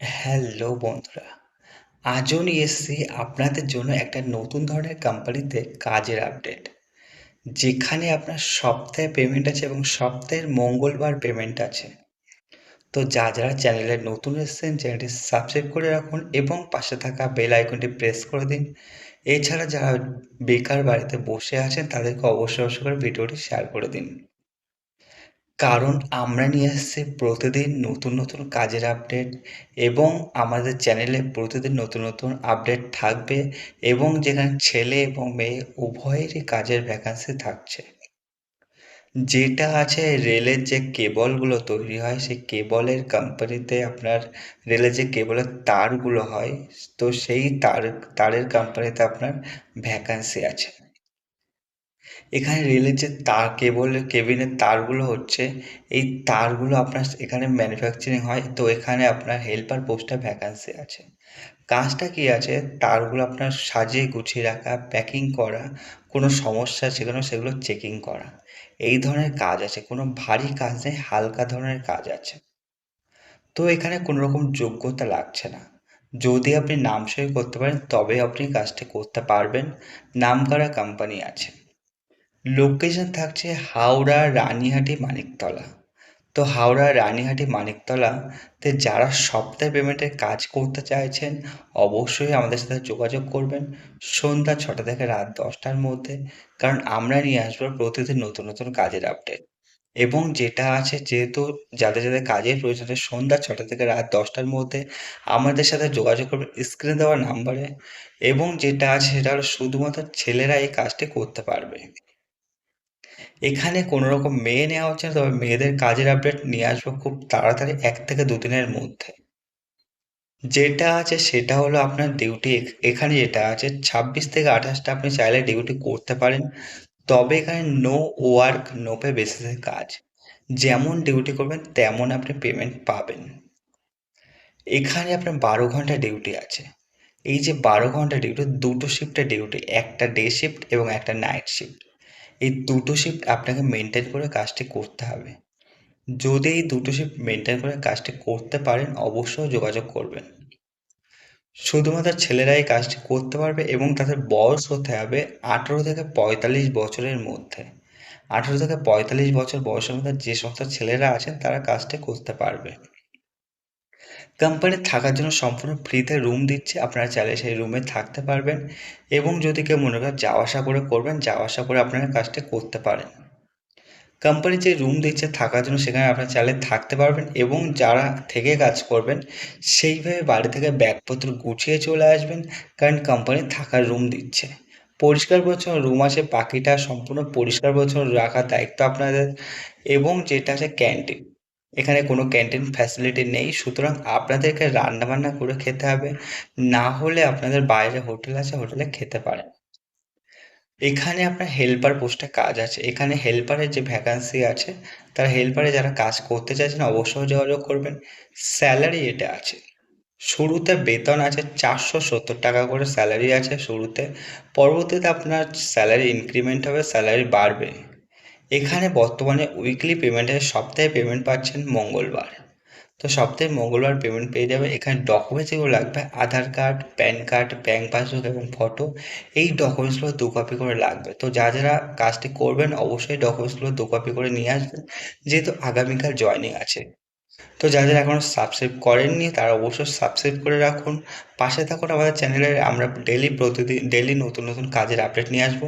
Hello বন্ধুরা, আজও নিয়ে এসেছি আপনাদের জন্য একটা নতুন ধরনের কোম্পানিতে কাজের আপডেট যেখানে আপনার সপ্তাহে পেমেন্ট আছে এবং সপ্তাহের মঙ্গলবার পেমেন্ট আছে। তো যা যারা চ্যানেলে নতুন এসেছেন চ্যানেলটি সাবস্ক্রাইব করে রাখুন এবং পাশে থাকা বেল আইকনটি প্রেস করে দিন। এছাড়া যারা বেকার বাড়িতে বসে আছেন, তাদেরকে অবশ্যই অবশ্যই করে ভিডিওটি শেয়ার করে দিন। কারণ আমরা নিয়ে এসেছি প্রতিদিন নতুন নতুন কাজের আপডেট এবং আমাদের চ্যানেলে প্রতিদিন নতুন নতুন আপডেট থাকবে এবং যেখানে ছেলে এবং মেয়ে উভয়েরই কাজের ভ্যাকান্সি থাকছে। যেটা আছে রেলের যে কেবলগুলো তৈরি হয়, সেই কেবলের কোম্পানিতে আপনার রেলের যে কেবলের তারগুলো হয়, তো সেই তার, তারের কোম্পানিতে আপনার ভ্যাকান্সি আছে। এখানে রেলের যে তার কেবল কেবিনের তারগুলো হচ্ছে, এই তারগুলো আপনার এখানে ম্যানুফ্যাকচারিং হয়। তো এখানে আপনার হেল্পার পোস্টে ভ্যাকান্সি আছে। কাজটা কি আছে? তারগুলো আপনার সাজিয়ে গুছিয়ে রাখা প্যাকিং করা, কোনো সমস্যা সেখানে সেগুলো চেকিং করা। এই ধরনের কাজ আছে, কোনো ভারী কাজ নেই, হালকা ধরনের কাজ আছে। তো এখানে কোনো রকম যোগ্যতা লাগছে না। যদি আপনি নাম সই করতে পারেন তবে আপনি কাজটা করতে পারবেন। নাম করা কোম্পানি আছে। লোকেশন থাকছে হাওড়া রানীহাটি মানিকতলা। তো হাওড়া রানীহাটি মানিকতলাতে যারা সপ্তাহে পেমেন্টের কাজ করতে চাইছেন, অবশ্যই আমাদের সাথে যোগাযোগ করবেন সন্ধ্যা ছটা থেকে রাত দশটার মধ্যে, কারণ আমরা নিয়ে আসব প্রতিদিন নতুন নতুন কাজের আপডেট এবং যেটা আছে যেহেতু যাদের যাদের কাজের প্রয়োজন সন্ধ্যা ছটা থেকে রাত দশটার মধ্যে আমাদের সাথে যোগাযোগ করবেন স্ক্রিনে দেওয়া নাম্বারে এবং যেটা আছে সেটা হলো শুধুমাত্র ছেলেরা এই কাজটি করতে পারবে। এখানে কোনো রকম মেয়ে নেওয়া হচ্ছে না, তবে মেয়েদের কাজের আপডেট নিয়ে আসব খুব তাড়াতাড়ি এক থেকে দু দিনের মধ্যে। যেটা আছে সেটা হলো আপনার ডিউটি এখানে যেটা আছে ছাব্বিশ থেকে আঠাশটা আপনি চাইলে ডিউটি করতে পারেন, তবে এখানে নো ওয়ার্ক নো পে বেসিসে কাজ। যেমন ডিউটি করবেন, তেমন আপনি পেমেন্ট পাবেন। এখানে আপনার বারো ঘণ্টা ডিউটি আছে। এই যে বারো ঘণ্টা ডিউটি দুটো শিফটের ডিউটি একটা ডে শিফট এবং একটা নাইট শিফট এই দুটো শিফট আপনাকে মেনটেন করে কাজটি করতে হবে। যদি এই দুটো শিফট মেনটেন করে কাজটি করতে পারেন, অবশ্যই যোগাযোগ করবেন। শুধুমাত্র ছেলেরা এই কাজটি করতে পারবে এবং তাদের বয়স হতে হবে আঠেরো থেকে পঁয়তাল্লিশ বছরের মধ্যে। আঠেরো থেকে পঁয়তাল্লিশ বছর বয়সের মধ্যে যে সমস্ত ছেলেরা আছেন, তারা কাজটি করতে পারবে। কোম্পানি থাকার জন্য সম্পূর্ণ ফ্রিতে রুম দিচ্ছে। আপনারা চাইলে সেই রুমে থাকতে পারবেন এবং যদি কেউ মনে করেন যাওয়া আসা করে করবেন, যাওয়া আসা করে আপনারা কাজটা করতে পারেন। কোম্পানি যে রুম দিচ্ছে থাকার জন্য সেখানে আপনারা চাইলে থাকতে পারবেন এবং যারা থেকে কাজ করবেন, সেইভাবে বাড়ি থেকে ব্যাগপত্র গুছিয়ে চলে আসবেন কারণ কোম্পানি থাকার রুম দিচ্ছে। পরিষ্কার পরিচ্ছন্ন রুম আছে, বাকিটা সম্পূর্ণ পরিষ্কার পরিচ্ছন্ন রাখার দায়িত্ব আপনাদের এবং যেটা আছে ক্যান্টিন এখানে কোনো ক্যান্টিন ফ্যাসিলিটি নেই। সুতরাং আপনাদেরকে রান্নাবান্না করে খেতে হবে। না হলে আপনাদের বাইরে হোটেল আছে, হোটেলে খেতে পারেন এখানে আপনার হেল্পার পোস্টে কাজ আছে। এখানে হেল্পারের যে ভ্যাকান্সি আছে, তারা হেল্পারে যারা কাজ করতে চাইছেন, অবশ্যই যোগাযোগ করবেন। স্যালারি এটা আছে। শুরুতে বেতন আছে চারশো সত্তর টাকা করে স্যালারি আছে শুরুতে। পরবর্তীতে আপনার স্যালারি ইনক্রিমেন্ট হবে স্যালারি বাড়বে। এখানে বর্তমানে উইকলি পেমেন্টের সপ্তাহে পেমেন্ট পাচ্ছেন মঙ্গলবার। তো সপ্তাহে মঙ্গলবার পেমেন্ট পেয়ে যাবে এখানে ডকুমেন্টস যেগুলো লাগবে Aadhaar card PAN card bank passbook এবং ফটো এই ডকুমেন্টসগুলো দু কপি করে লাগবে। তো যা যারা কাজটি করবেন, অবশ্যই ডকুমেন্টসগুলো দু কপি করে নিয়ে আসবেন, যেহেতু আগামীকাল জয়নিং আছে। তো যা যারা এখনও সাবস্ক্রাইব করেননি, তারা অবশ্যই সাবস্ক্রাইব করে রাখুন। পাশে থাকুন আমাদের চ্যানেলে আমরা ডেলি প্রতিদিন ডেলি নতুন নতুন কাজের আপডেট নিয়ে আসব।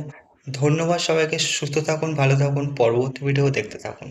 ধন্যবাদ সবাইকে সুস্থ থাকুন ভালো থাকুন পরবর্তী ভিডিও দেখতে থাকুন।